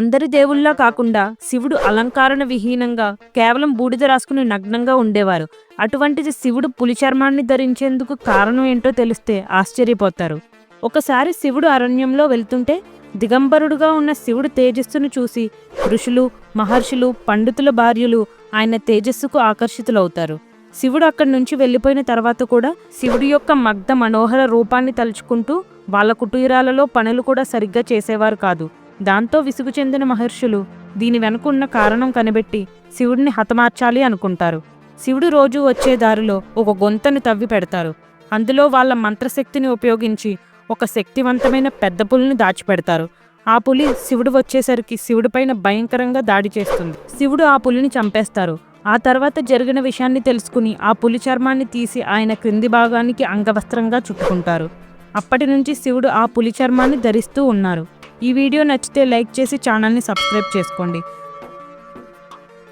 అందరి దేవుళ్ళలా కాకుండా శివుడు అలంకారణ విహీనంగా కేవలం బూడిద రాసుకుని నగ్నంగా ఉండేవారు. అటువంటిది శివుడు పులి చర్మాన్ని ధరించేందుకు కారణం ఏంటో తెలిస్తే ఆశ్చర్యపోతారు. ఒకసారి శివుడు అరణ్యంలో వెళ్తుంటే దిగంబరుడుగా ఉన్న శివుడు తేజస్సును చూసి ఋషులు మహర్షులు పండితుల భార్యలు ఆయన తేజస్సుకు ఆకర్షితులవుతారు. శివుడు అక్కడి నుంచి వెళ్ళిపోయిన తర్వాత కూడా శివుడి యొక్క మగ్ధ మనోహర రూపాన్ని తలుచుకుంటూ వాళ్ళ కుటీరాలలో పనులు కూడా సరిగ్గా చేసేవారు కాదు. దాంతో విసుగు చెందిన మహర్షులు దీని వెనుకున్న కారణం కనిపెట్టి శివుడిని హతమార్చాలి అనుకుంటారు. శివుడు రోజు వచ్చే దారిలో ఒక గొంతను తవ్వి పెడతారు. అందులో వాళ్ళ మంత్రశక్తిని ఉపయోగించి ఒక శక్తివంతమైన పెద్ద పులిని దాచిపెడతారు. ఆ పులి శివుడు వచ్చేసరికి శివుడిపైన భయంకరంగా దాడి చేస్తుంది. శివుడు ఆ పులిని చంపేస్తారు. ఆ తర్వాత జరిగిన విషయాన్ని తెలుసుకుని ఆ పులి చర్మాన్ని తీసి ఆయన క్రింది భాగానికి అంగవస్త్రంగా చుట్టుకుంటారు. అప్పటి నుంచి శివుడు ఆ పులి చర్మాన్ని ధరిస్తూ ఉన్నారు. ఈ వీడియో నచ్చితే లైక్ చేసి ఛానల్ని సబ్స్క్రైబ్ చేసుకోండి.